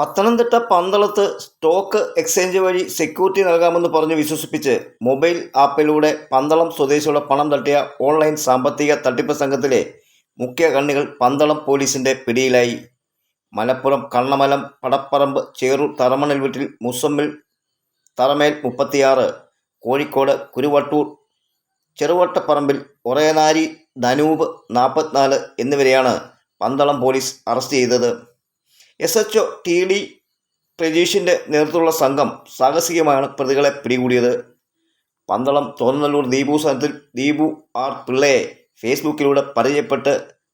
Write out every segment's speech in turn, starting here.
പത്തനംതിട്ട പന്തളത്ത് stock exchange വഴി security നൽകാമെന്ന് പറഞ്ഞ് വിശ്വസിപ്പിച്ച് മൊബൈൽ ആപ്പിലൂടെ പന്തളം സ്വദേശിയുടെ പണം തട്ടിയ ഓൺലൈൻ സാമ്പത്തിക തട്ടിപ്പ് സംഘത്തിലെ മുഖ്യ കണ്ണികൾ പന്തളം പോലീസിന്റെ പിടിയിലായി. മലപ്പുറം കണ്ണമലം പടപ്പറമ്പ് ചേറു തറമണൽ വീട്ടിൽ മുസമ്മിൽ തറമേൽ മുപ്പത്തിയാറ് കോഴിക്കോട് കുരുവട്ടൂർ ചെറുവട്ടപ്പറമ്പിൽ ഒറയനാരി ധനൂപ് നാൽപ്പത്തിനാല് എന്നിവരെയാണ് പന്തളം പോലീസ് അറസ്റ്റ് ചെയ്തത്. S H O T D പ്രജീഷിന്റെ നേതൃത്വമുള്ള സംഘം സാഹസികമാണ് പ്രതികളെ പിടികൂടിയത്. പന്തളം തോന്നല്ലൂർ ദീപു സ്ഥലത്തിൽ ദീപു ആർ പിള്ളയെ ഫേസ്ബുക്കിലൂടെ പരിചയപ്പെട്ട്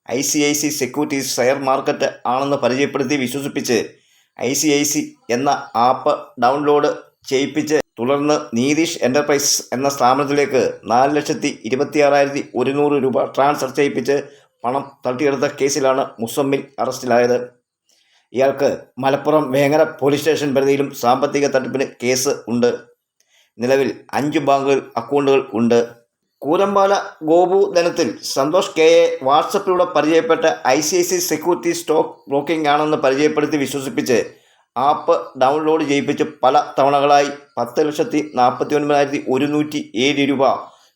I C I C securities share market ആണെന്ന് പരിചയപ്പെടുത്തി വിശ്വസിപ്പിച്ച് ഐ സി ഐ സി എന്ന ആപ്പ് ഡൗൺലോഡ് ചെയ്യിപ്പിച്ച് തുടർന്ന് നീതീഷ് എന്റർപ്രൈസ് എന്ന സ്ഥാപനത്തിലേക്ക് നാല് ലക്ഷത്തി ഇരുപത്തിയാറായിരത്തി ഒരുന്നൂറ് രൂപ ട്രാൻസ്ഫർ ചെയ്യിപ്പിച്ച് പണം തട്ടിയെടുത്ത കേസിലാണ് മുസമ്മിൽ അറസ്റ്റിലായത്. ഇയാൾക്ക് മലപ്പുറം വേങ്ങര പോലീസ് സ്റ്റേഷൻ പരിധിയിലും സാമ്പത്തിക തട്ടിപ്പിന് കേസ് ഉണ്ട്. നിലവിൽ അഞ്ച് ബാങ്കുകൾ അക്കൗണ്ടുകൾ ഉണ്ട്. കൂരമ്പാല ഗോപു ധനത്തിൽ സന്തോഷ് കെ എ വാട്സപ്പിലൂടെ പരിചയപ്പെട്ട I C I C security stock broking ആണെന്ന് പരിചയപ്പെടുത്തി വിശ്വസിപ്പിച്ച് ആപ്പ് ഡൗൺലോഡ് ചെയ്യിപ്പിച്ച് പല തവണകളായി പത്ത് ലക്ഷത്തി നാൽപ്പത്തി ഒൻപതിനായിരത്തി ഒരുന്നൂറ്റി ഏഴ് രൂപ.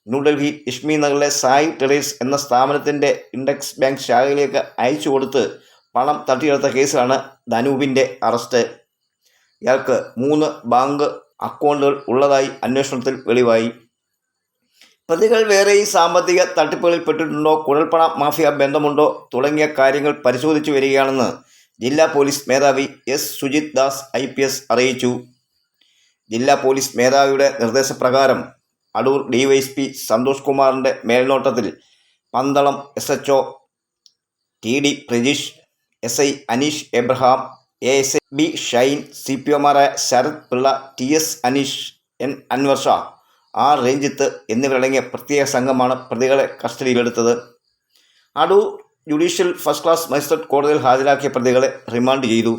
ന്യൂഡൽഹി ഇഷ്മി നഗറിലെ സായി ടെറേസ് എന്ന സ്ഥാപനത്തിന്റെ ഇൻഡെക്സ് ബാങ്ക് ശാഖയിലേക്ക് അയച്ചു കൊടുത്ത് പണം തട്ടിയെടുത്ത കേസിലാണ് ധനൂപിന്റെ അറസ്റ്റ്. ഇയാൾക്ക് മൂന്ന് ബാങ്ക് അക്കൗണ്ടുകൾ ഉള്ളതായി അന്വേഷണത്തിൽ വെളിവായി. പ്രതികൾ വേറെ ഈ സാമ്പത്തിക തട്ടിപ്പുകളിൽ പെട്ടിട്ടുണ്ടോ? കുഴൽപ്പണ മാഫിയ ബന്ധമുണ്ടോ? തുടങ്ങിയ കാര്യങ്ങൾ പരിശോധിച്ചു വരികയാണെന്ന് ജില്ലാ പോലീസ് മേധാവി S Sujith Das I P S അറിയിച്ചു. ജില്ലാ പോലീസ് മേധാവിയുടെ നിർദ്ദേശപ്രകാരം അടൂർ ഡിവൈഎസ്പി സന്തോഷ് കുമാറിന്റെ മേൽനോട്ടത്തിൽ Pandalam S H O T D Prajeesh S I Aneesh Abraham A S I B Shine C P ഒമാരായ Sarath Pillai T S Aneesh N Anvar Sha. R Ranjith എന്നിവരടങ്ങിയ പ്രത്യേക സംഘമാണ് പ്രതികളെ കസ്റ്റഡിയിലെടുത്തത്. Adoor judicial first class magistrate കോടതിയിൽ ഹാജരാക്കിയ പ്രതികളെ remand ചെയ്തു.